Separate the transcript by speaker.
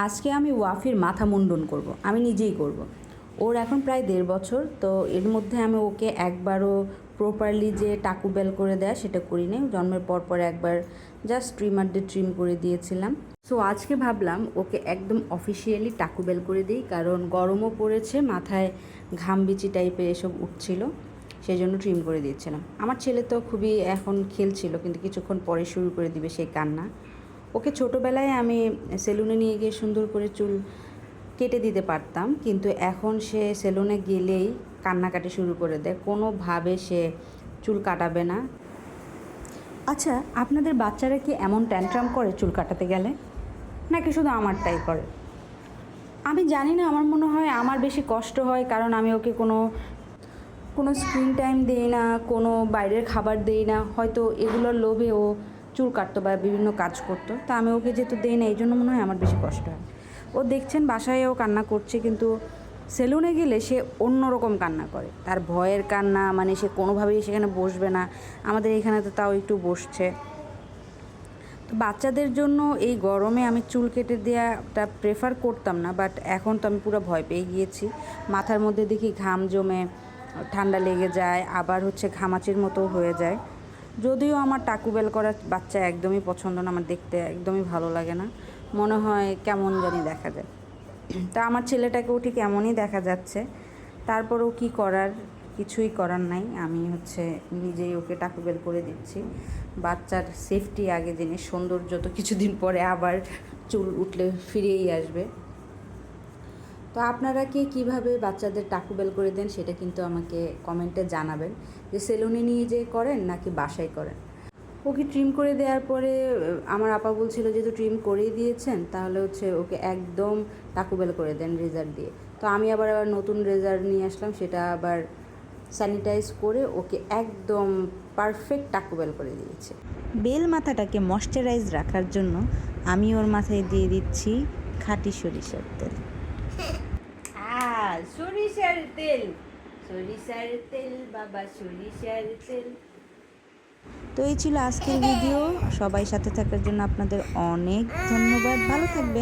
Speaker 1: আজকে আমি ওয়াফির মাথা মুন্ডন করব। আমি নিজেই করব। ওর এখন প্রায় দেড় বছর, তো এর মধ্যে আমি ওকে একবারও প্রপারলি যে টাকু বেল করে দেয় সেটা করি জন্মের পর পর একবার জাস্ট ট্রিমার দিয়ে ট্রিম করে দিয়েছিলাম সো আজকে ভাবলাম ওকে একদম অফিসিয়ালি টাকু বেল করে দিই, কারণ গরমও পড়েছে, মাথায় ঘাম বিচি টাইপের এসব উঠছিল সেই জন্য ট্রিম করে দিয়েছিলাম আমার ছেলে তো খুবই এখন খেলছিল, কিন্তু কিছুক্ষণ পরে শুরু করে দিবে সেই কান্না ওকে ছোটোবেলায় আমি সেলুনে নিয়ে গিয়ে সুন্দর করে চুল কেটে দিতে পারতাম, কিন্তু এখন সে সেলুনে গেলেই কান্নাকাটি শুরু করে দেয়। কোনোভাবে সে চুল কাটাবে না। আচ্ছা আপনাদের বাচ্চারা কি এমন ট্যান্ট্রাম করে চুল কাটাতে গেলে? নাকি শুধু আমারটাই করে? আমি জানি না, আমার মনে হয় আমার বেশি কষ্ট হয়, কারণ আমি ওকে কোনো কোনো স্ক্রিন টাইম দেই না, কোনো বাইরের খাবার দেই না। হয়তো এগুলোর লোভে ও চুল কাটতো বা বিভিন্ন কাজ করতো, তা আমি ওকে যেহেতু দেই না, এই জন্য মনে হয় আমার বেশি কষ্ট হয়। ও দেখছেন বাসায় ও কান্না করছে, কিন্তু সেলুনে গেলে সে অন্যরকম কান্না করে। তার ভয়ের কান্না মানে সে কোনোভাবেই সেখানে বসবে না। আমাদের এখানে তো তাও একটু বসছে। তো বাচ্চাদের জন্য এই গরমে আমি চুল কেটে দেওয়াটা প্রেফার করতাম না বাট এখন তো আমি পুরো ভয় পেয়ে গিয়েছি। মাথার মধ্যে দেখি ঘাম জমে, ঠান্ডা লেগে যায়, আবার হচ্ছে ঘামাচির মতো হয়ে যায়। যদিও আমার টাকুবেল করা বাচ্চা একদমই পছন্দ না, আমার দেখতে একদমই ভালো লাগে না। মনে হয় কেমন জানি দেখা যায়। তা আমার ছেলেটাকেও ঠিক এমনই দেখা যাচ্ছে। তারপরেও কি করার? কিছুই করার নাই। আমি হচ্ছে নিজেই ওকে টাকুবেল করে দিচ্ছি। বাচ্চার সেফটি আগে জিনিস সৌন্দর্য তো কিছুদিন পরে আবার চুল উঠলে ফিরেই আসবে। তো আপনারা কি কীভাবে বাচ্চাদের টাকুবেল করে দেন সেটা কিন্তু আমাকে কমেন্টে জানাবেন। যে সেলুনে নিয়ে যে করেন নাকি বাসায় করেন? ওকে ট্রিম করে দেওয়ার পরে আমার আপা বলছিল যেহেতু ট্রিম করেই দিয়েছেন, তাহলে হচ্ছে ওকে একদম টাকুবেল করে দেন রেজার দিয়ে। তো আমি আবার আবার নতুন রেজার নিয়ে আসলাম, সেটা আবার স্যানিটাইজ করে ওকে একদম পারফেক্ট টাকুবেল করে দিয়েছে।
Speaker 2: বেল মাথাটাকে ময়শ্চারাইজ রাখার জন্য আমি ওর মাথায় দিয়ে দিচ্ছি খাঁটি সরিষার তেল।
Speaker 1: সরিষার তেল। সরিষার তেল, বাবা, সরিষার তেল।
Speaker 2: তো এই ছিল আজকের ভিডিও। সবাই সাথে থাকার জন্য আপনাদের অনেক ধন্যবাদ। ভালো থাকবেন।